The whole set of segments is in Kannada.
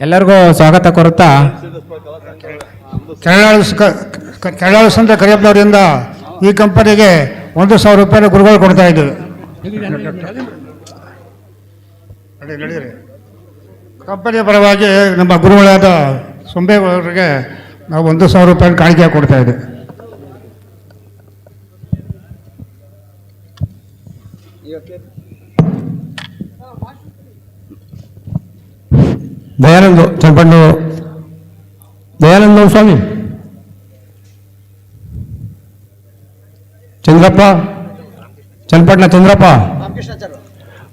ಎಲ್ಲರಿಗೂ ಸ್ವಾಗತ ಕೋರುತ್ತಾ ಕೆರಳ ಕೆರಳ ಸಂತ ಕರಿಯಪ್ಪನವರಿಂದ ಈ ಕಂಪನಿಗೆ ಒಂದು ಸಾವಿರ ರೂಪಾಯಿ ಗುರುಗಳು ಕೊಡ್ತಾ ಇದ್ದೀವಿ. ಕಂಪನಿಯ ಪರವಾಗಿ ನಮ್ಮ ಗುರುಗಳಾದ ಸೊಂಬೇಗೌಡರಿಗೆ ನಾವು ಒಂದು ಸಾವಿರ ರೂಪಾಯಿ ಕಾಣಿಕೆ ಕೊಡ್ತಾ ಇದ್ದೀವಿ ದಯಾನಂದ ಚಂಪಣ್ಣು ದಯಾನಂದ ಸ್ವಾಮಿ ಚಂದ್ರಪ್ಪ ಚನ್ನಪಟ್ಟಣ ಚಂದ್ರಪ್ಪ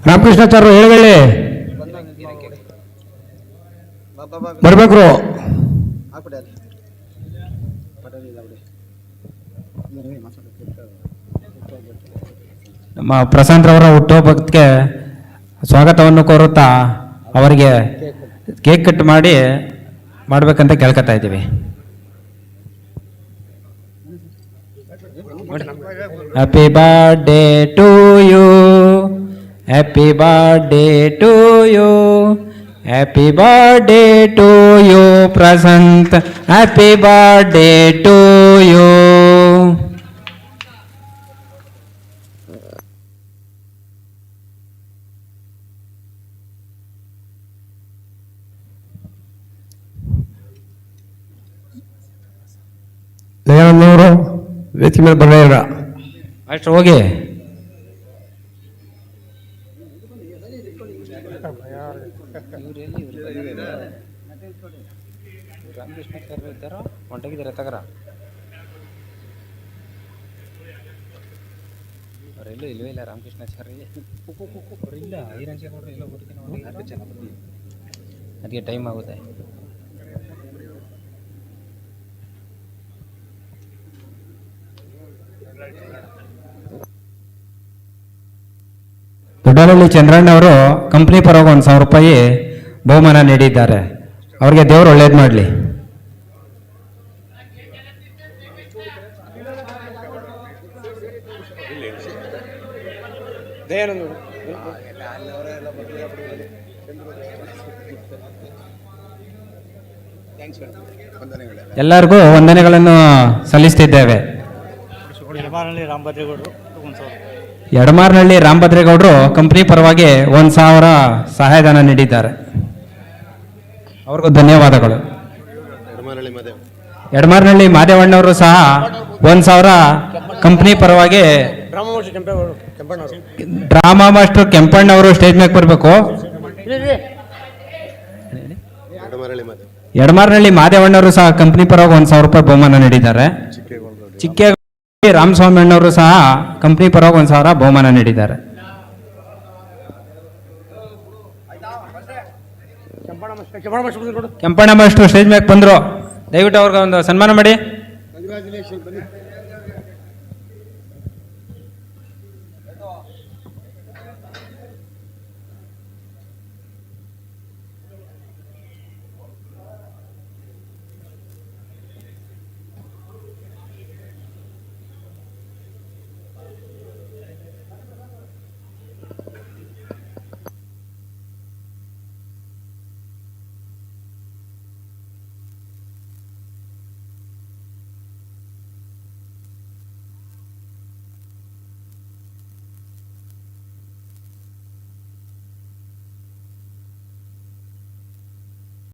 ರಾಮಕೃಷ್ಣಾಚಾರ್ಯ ಹೇಳಗಳ್ಳಿ ಬರ್ಬೇಕ್ರು ನಮ್ಮ ಪ್ರಶಾಂತ್ ರವರ ಹುಟ್ಟುಹಬ್ಬಕ್ಕೆ ಸ್ವಾಗತವನ್ನು ಕೋರುತ್ತಾ ಅವರಿಗೆ ಕೇಕ್ ಕಟ್ ಮಾಡಿ ಮಾಡ್ಬೇಕಂತ ಕೇಳ್ಕೊತಾ ಇದ್ದೀವಿ. Happy birthday to you happy birthday to you happy birthday to you Prashanth happy birthday to you ದಯಾನಂದವರು ವೇದಿಕೆ ಮೇಲೆ ಬರಲಿಲ್ಲ ಅಷ್ಟು ಹೋಗಿ ಹೊಂಟೋಗಿದ್ದಾರೆ ತಗರ ಅವರೆಲ್ಲೂ ಇಲ್ಲವೇ ಇಲ್ಲ ರಾಮಕೃಷ್ಣಾಚಾರ್ಯ ಇಲ್ಲ ಐರಂಚೇಗೌಡರು ಎಲ್ಲ ಅದಕ್ಕೆ ಟೈಮ್ ಆಗುತ್ತೆ. ದೊಡ್ಡಹಳ್ಳಿ ಚಂದ್ರಣ್ಣ ಅವರು ಕಂಪ್ನಿ ಪರವಾಗಿ ಒಂದು ಸಾವಿರ ರೂಪಾಯಿ ಬಹುಮಾನ ನೀಡಿದ್ದಾರೆ. ಅವ್ರಿಗೆ ದೇವರು ಒಳ್ಳೇದು ಮಾಡಲಿ. ಎಲ್ಲರಿಗೂ ವಂದನೆಗಳನ್ನು ಸಲ್ಲಿಸ್ತಿದ್ದೇವೆ. ಎಡಮಾರ್ನಹಳ್ಳಿ ರಾಮಭದ್ರೇಗೌಡರು ಕಂಪ್ನಿ ಪರವಾಗಿ ಒಂದು ಸಾವಿರ ಸಹಾಯಧನ ನೀಡಿದ್ದಾರೆ. ಅವ್ರಿಗೂ ಧನ್ಯವಾದಗಳು. ಎಡಮಾರ್ನಹಳ್ಳಿ ಮಾದೇವಣ್ಣವರು ಸಹ ಒಂದು ಸಾವಿರ ಕಂಪ್ನಿ ಪರವಾಗಿ ಡ್ರಾಮಾ ಮಾಸ್ಟರ್ ಕೆಂಪಣ್ಣವರು ಸ್ಟೇಜ್ ಮೇಲೆ ಬರಬೇಕು. ಎಡಮಾರ್ನಹಳ್ಳಿ ಮಾದೇವಣ್ಣವರು ಸಹ ಕಂಪ್ನಿ ಪರವಾಗಿ ಒಂದು ಸಾವಿರ ರೂಪಾಯಿ ಬಹುಮಾನ ನೀಡಿದ್ದಾರೆ. ಚಿಕ್ಕ ರಾಮಸ್ವಾಮಿ ಅಣ್ಣವರು ಸಹ ಕಂಪ್ನಿ ಪರವಾಗಿ ಒಂದು ಸಾವಿರ ಬಹುಮಾನ ನೀಡಿದ್ದಾರೆ. ಕೆಂಪಣ್ಣ ಮಾಸ್ಟರ್ ಸ್ಟೇಜ್ ಮೇಲೆ ಬಂದರು. ದಯವಿಟ್ಟು ಅವ್ರಿಗೆ ಒಂದು ಸನ್ಮಾನ ಮಾಡಿ.